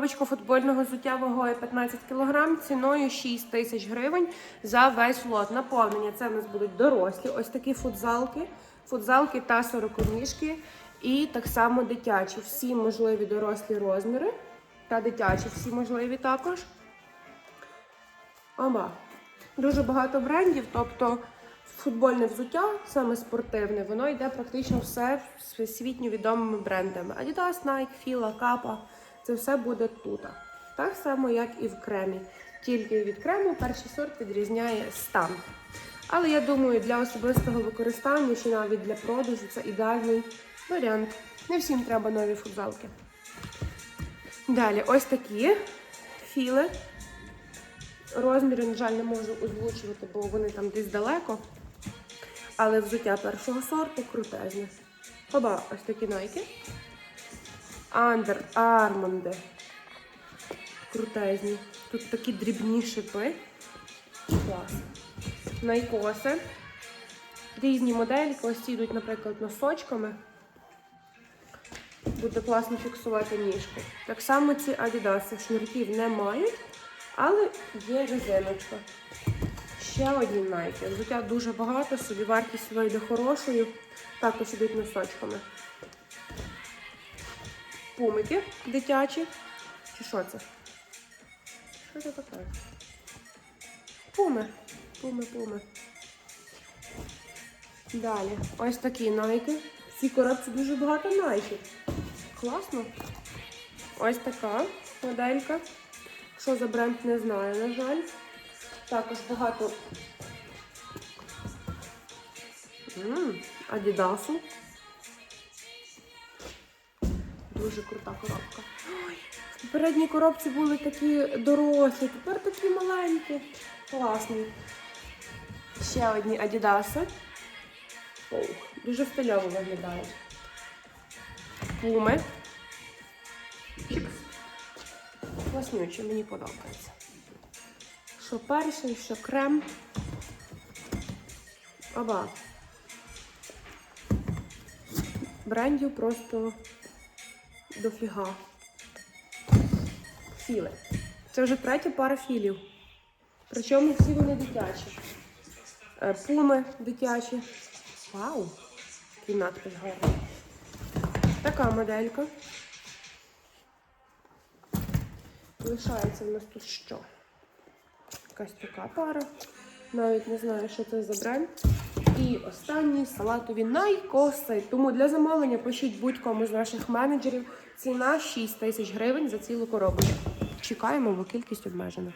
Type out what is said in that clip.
Коробочка футбольного взуття вагою 15 кг, ціною 6 тисяч гривень за весь лот. Наповнення це в нас будуть дорослі, ось такі футзалки, футзалки та сороконіжки. І так само дитячі. Всі можливі дорослі розміри. Та дитячі всі можливі також. Оба. Дуже багато брендів, тобто футбольне взуття, саме спортивне, воно йде практично все всесвітньо відомими брендами. Adidas, Nike, Fila, Kappa. Це все буде тут. Так само, як і в кремі. Тільки від крему перший сорт відрізняє стан. Але я думаю, для особистого використання чи навіть для продажу це ідеальний варіант. Не всім треба нові футзалки. Далі, ось такі філи. Розміри, на жаль, не можу озвучувати, бо вони там десь далеко. Але взуття першого сорту крутезне. Хоба, ось такі найки. Андер Армонди. Крутезні. Тут такі дрібні шипи. Клас. Найкоси. Різні модельки. Ось йдуть, наприклад, носочками. Буде класно фіксувати ніжку. Так само ці адідаси шнурків не мають, але є резиночка. Ще одні найки. Взуття дуже багато, собі вартість вийде хорошою. Також ідуть носочками. Пумики дитячі. Чи що це? Що це таке? Пуми. Пуми, пуми. Далі. Ось такі найки. В коробці дуже багато найків. Класно. Ось така моделька. Що за бренд, не знаю, на жаль. Також багато Адідасу. Дуже крута коробка. Ой, в попередній коробці були такі дорослі, тепер такі маленькі. Класні. Ще одні Адідаси. Дуже стильово виглядають. Пуми. Класнючі, мені подобається. Що перший, що крем. Оба. Брендів просто дофіга. Філи. Це вже третя пара філів. Причому всі вони дитячі. Е, Пуми дитячі. Вау! Який надпис гарний. Така моделька. Лишається в нас тут що? Якась така пара. Навіть не знаю, що це за бренд. І останні салатові найкоси. Тому для замовлення пишіть будь-кому з наших менеджерів. Ціна 6 тисяч гривень за цілу коробку. Чекаємо, бо кількість обмежена.